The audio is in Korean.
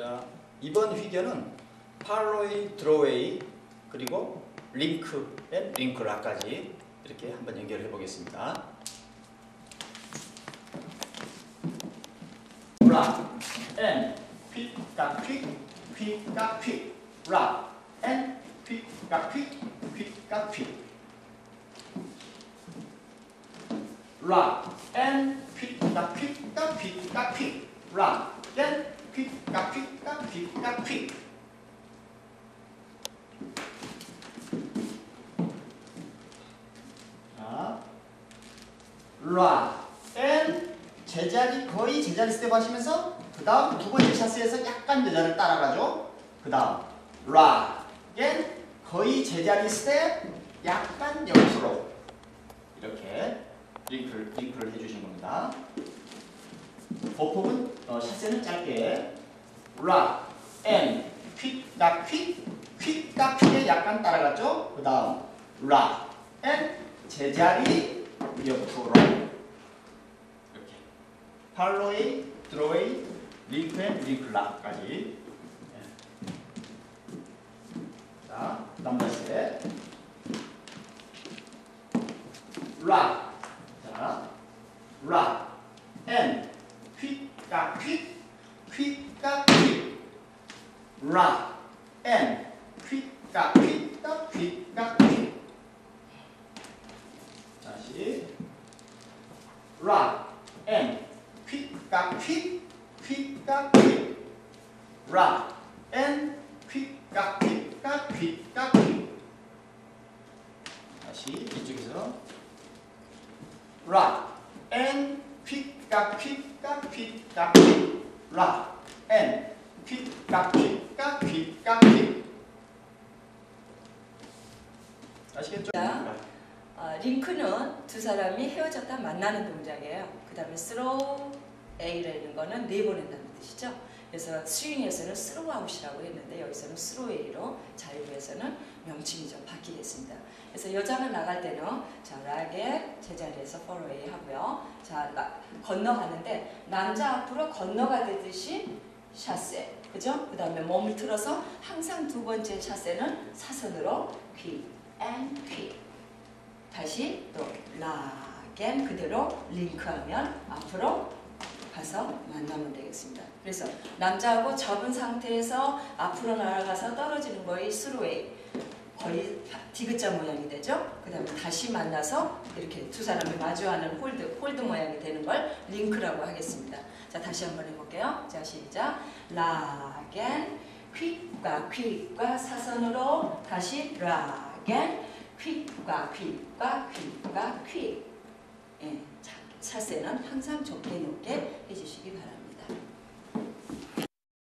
자, 이번 휘겨는 팔로이, 드로웨이 그리고 링크 앤 링크락까지 이렇게 한번 연결해 보겠습니다. 락, 앤, 퀵, 각, 퀵, 퀵, 각, 퀵, 락, 앤, 퀵, 각, 퀵, 퀵, 각, 퀵. 락, 앤, 퀵, 각, 퀵, 각, 퀵, 각, 퀵, 락, 앤, 퀵, 각, 퀵, 각, 퀵, 각, 퀵. 자, 락, 앤, 제자리 거의 제자리 스텝 하시면서 그 다음 두 번째 샷스에서 약간 여자를 따라가죠. 그 다음 락, 앤, 거의 제자리 스텝 약간 옆으로 이렇게 링크를, 링크를 해주신 겁니다. 보폭은 어, 샷세는 짧게. 락, 앤, 퀵, 각, 퀵, 퀵, 각, 퀵에 약간 따라갔죠. 그 다음 락, 앤, 제자리 옆으로 이렇게. 팔로이, 드로이, 링크 앤 링크 락까지. 예. 자, 다시. 락, 자, 락, 앤, 퀵, 각, 퀵, 퀵, 각, 퀵, 락, 앤, 퀵, 각, 퀵, 각, 퀵. 다시. 락, 앤, 퀵, 각, 퀵, 퀵, 각, 퀵, 락, 앤, 퀵, 각, 퀵, 각, 퀵. 다시 이쪽에서. 락, 앤, 앤, 퀵, 각, 퀵, 각, 퀵, 각, 퀵. 아시겠죠? 자. 어, 링크는 두 사람이 헤어졌다 만나는 동작이에요. 그 다음에 throw A라는 거는 내보낸다는 뜻이죠. 그래서 스윙에서는 throw out이라고 했는데 여기서는 throw A로 자유부에서는 명칭이죠. 바뀌겠습니다. 그래서 여자가 나갈 때는 자 락에 제자리에서 A 하고요. 자 라- 건너가는데 남자 앞으로 건너가듯이 샷세 그죠? 그 다음에 몸을 틀어서 항상 두 번째 샷세는 사선으로 quick and quick 다시 또 락앤 그대로 링크하면 앞으로 가서 만나면 되겠습니다. 그래서 남자하고 접은 상태에서 앞으로 날아가서 떨어지는 거의 스로웨이 거의 디귿자 모양이 되죠. 그 다음에 다시 만나서 이렇게 두 사람이 마주하는 홀드, 홀드 모양이 되는 걸 링크라고 하겠습니다. 자 다시 한번 해볼게요. 자 시작 락앤 퀵과 퀵과 사선으로 다시 락앤 퀵과 퀵과 퀵과 퀵. 예, 자, 사세는 항상 좁게 높게 해주시기 바랍니다.